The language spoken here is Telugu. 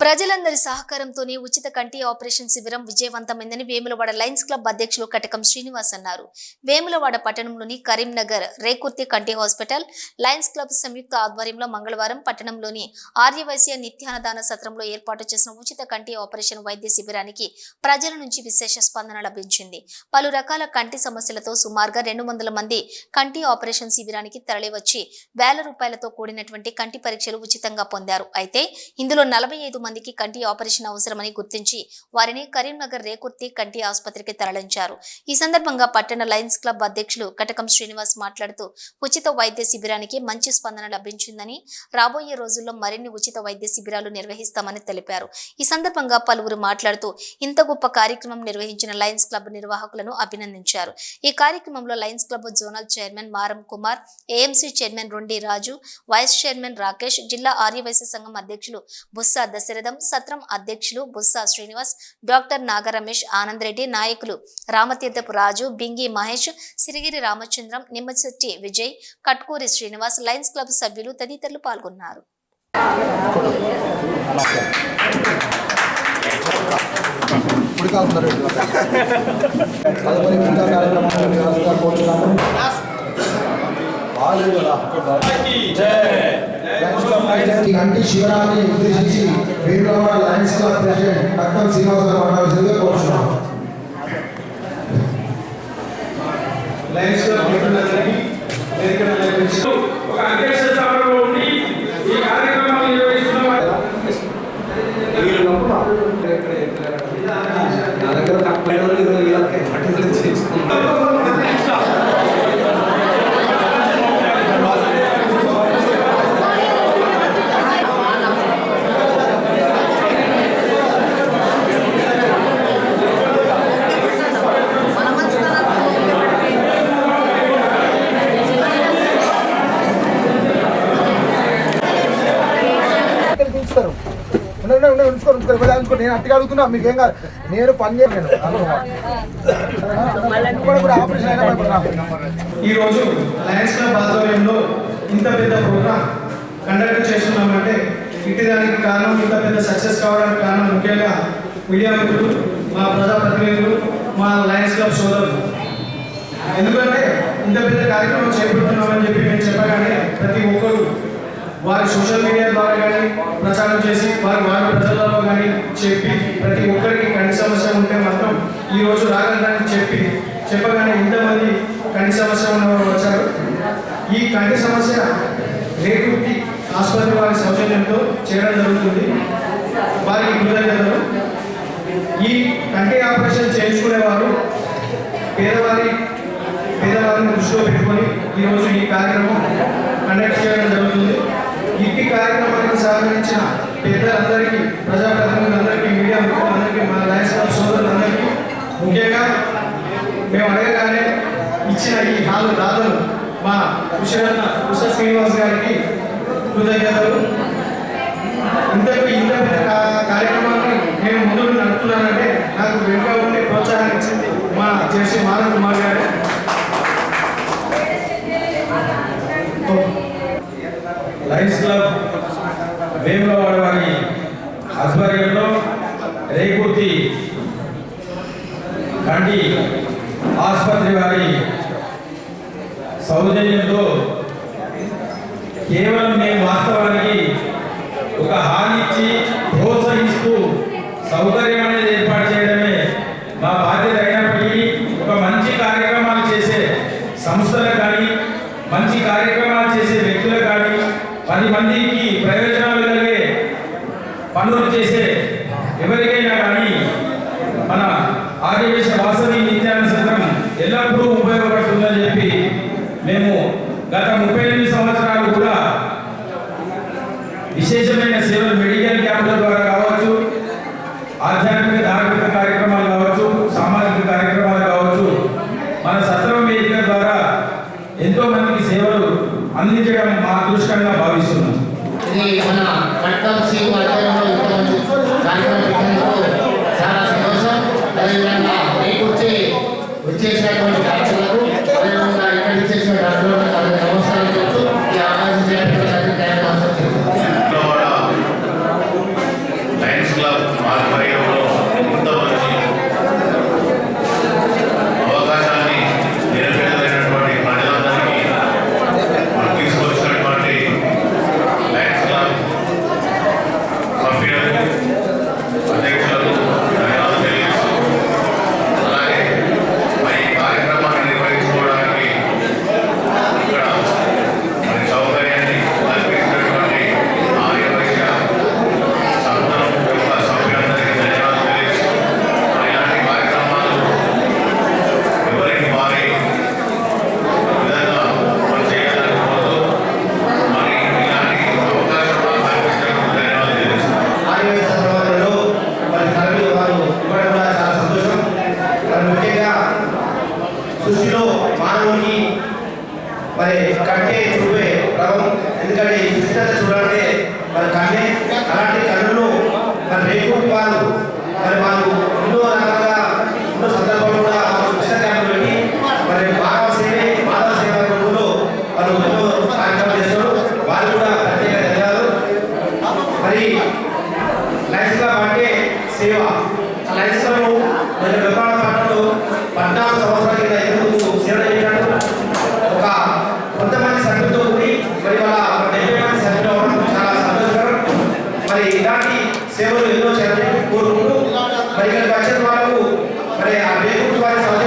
ప్రజలందరి సహకారంతోనే ఉచిత కంటి ఆపరేషన్ శిబిరం విజయవంతమైందని వేములవాడ లయన్స్ క్లబ్ అధ్యక్షులు కటకం శ్రీనివాస్ అన్నారు. వేములవాడ పట్టణంలోని కరీంనగర్ రేకుర్తి కంటి హాస్పిటల్ లయన్స్ క్లబ్ సంయుక్త ఆధ్వర్యంలో మంగళవారం పట్టణంలోని ఆర్యవైశ్య నిత్యానదాన సత్రంలో ఏర్పాటు చేసిన ఉచిత కంటి ఆపరేషన్ వైద్య శిబిరానికి ప్రజల నుంచి విశేష స్పందన లభించింది. పలు రకాల కంటి సమస్యలతో సుమారుగా రెండు వందల మంది కంటి ఆపరేషన్ శిబిరానికి తరలివచ్చి వేల రూపాయలతో కూడినటువంటి కంటి పరీక్షలు ఉచితంగా పొందారు. అయితే ఇందులో నలభై ఐదు మందికి కంటి ఆపరేషన్ అవసరమని గుర్తించి వారిని కరీంనగర్ రేకుర్తి కంటి ఆసుపత్రికి తరలించారు. ఈ సందర్భంగా పట్టణ లయన్స్ క్లబ్ అధ్యక్షులు కటకం శ్రీనివాస్ మాట్లాడుతూ ఉచిత వైద్య శిబిరానికి మంచి స్పందన లభించిందని రాబోయే రోజుల్లో మరిన్ని ఉచిత వైద్య శిబిరాలు నిర్వహిస్తామని తెలిపారు. ఈ సందర్భంగా పలువురు మాట్లాడుతూ ఇంత గొప్ప కార్యక్రమం నిర్వహించిన లయన్స్ క్లబ్ నిర్వాహకులను అభినందించారు. ఈ కార్యక్రమంలో Lions club zonal chairman Maram Kumar AMC chairman Rondi Raju vice chairman Rakesh జిల్లా ఆర్యవైశ్య సంఘం అధ్యక్షులు బుస్సా దశరథం సత్రం అధ్యక్షులు బుస్సా శ్రీనివాస్ డాక్టర్ నాగరమేష్ ఆనంద్ రెడ్డి నాయకులు రామతీర్థపు రాజు బింగి మహేష్ సిరిగిరి రామచంద్రం నిమ్మశెట్టి విజయ్ కట్కూరి శ్రీనివాస్ లయన్స్ క్లబ్ సభ్యులు తదితరులు పాల్గొన్నారు. ఉడికాల్సిన తదుపరి పూజా కంటి శిబిరాన్ని ఉద్దేశించి Vemulawada lions club president doctor Srinivasarao మాట్లాడాల్సిందిగా కోరుతున్నాం లయన్స్ క్లబ్ ఒక అధ్యక్ష ఉండండి, నేను అట్టిగా అడుగుతున్నా మీకు ఏం కాదు. నేను పని చేయలేను ఈరోజు ఈ రోజు లయన్స్ క్లబ్ ఆధ్వర్యంలో ఇంత పెద్ద ప్రోగ్రామ్ కండక్ట్ చేస్తున్నామంటే ఇంటి దానికి కారణం ఇంత పెద్ద సక్సెస్ కావడానికి కారణం ముఖ్యంగా మీడియా మిత్రులు మా ప్రజాప్రతినిధులు మా లయన్స్ క్లబ్ సోదరులు. ఎందుకంటే ఇంత పెద్ద కార్యక్రమం చేపడుతున్నామని చెప్పి మేము చెప్పగానే ప్రతి ఒక్కరు వారి సోషల్ మీడియా ద్వారా కానీ ప్రచారం చేసి వారి వారి ప్రజలలో కానీ చెప్పి ప్రతి ఒక్కరికి కంటి సమస్య ఉంటే మాత్రం ఈ రోజు రాగలరని చెప్పి చెప్పగానే ఇంతమంది కంటి సమస్య ఉన్నవారు వచ్చారు? ఈ కంటి సమస్య రేకుర్తి ఆసుపత్రి వారి సౌజన్యంతో చేయడం జరుగుతుంది. వారికి కృతజ్ఞతలు ఈ కంటి ఆపరేషన్ చేయించుకునేవారు పేదవారి పేదవారిని దృష్టిలో పెట్టుకొని ఈరోజు ఈ కార్యక్రమం కండక్ట్ చేయడం జరుగుతుంది. ఇంటి కార్యక్రమానికి సహకరించిన పెద్దలందరికీ ప్రజాప్రతినిధులందరికీ మీడియా మిత్రులందరికీ మా రాయలసీమ సోదరులందరికీ ముఖ్యంగా మేము అడగగానే ఇచ్చిన ఈ హాలు దాతలు మా కుషరత్న కుష శ్రీనివాస్ గారికి కృతజ్ఞతలు. ఇంతకు ఇంత పెద్ద కార్యక్రమాన్ని నేను ముందుకు నడుపుతున్నానంటే నాకు వెనుక ఉండే ప్రోత్సాహాన్ని ఇచ్చింది మా జెర్సీ మాధవ్ కుమార్ గారు. లయన్స్ క్లబ్ వేములవాడ వారి ఆధ్వర్యంలో రేకుర్తి కంటి ఆసుపత్రి వారి సౌజన్యంతో కేవలం మేము వాస్తవానికి ఒక హాని ఇచ్చి ప్రోత్సహిస్తూ సౌకర్యం అనేది ఏర్పాటు చేయడమే మా బాధ్యత అయినప్పటికీ ఒక మంచి కార్యక్రమాలు చేసే సంస్థ కానీ మంచి కార్యక్రమాలు చేసే వ్యక్తులకు కానీ పది మందికి ప్రయోజనాలు కలిగే పనులు చేసే ఎవరికైనా కానీ మన ఆర్యవేశ వాసవి నిత్యాన సత్రం ఎల్లప్పుడూ ఉపయోగపడుతుందని చెప్పి మేము గత ముప్పై ఎనిమిది సంవత్సరాలు కూడా విశేషమైన సేవలు మెడికల్ ద్వారా కావచ్చు ఆధ్యాత్మిక ధార్మిక కార్యక్రమాలు కావచ్చు సామాజిక కార్యక్రమాలు కావచ్చు మన సత్రం వేదిక ద్వారా ఎంతో మందికి సేవలు అందించడం మా అదృష్టంగా భావిస్తున్నాం. ఇది మన పట్టం సింగ్ ఆధ్వర్యంలో ఇంతమంది కార్యక్రమం చాలా సంతోషం. అదేవిధంగా వచ్చి వచ్చేసినటువంటి Caraca, మరి ఆ వేగుంటి వారి సౌజన్యంతో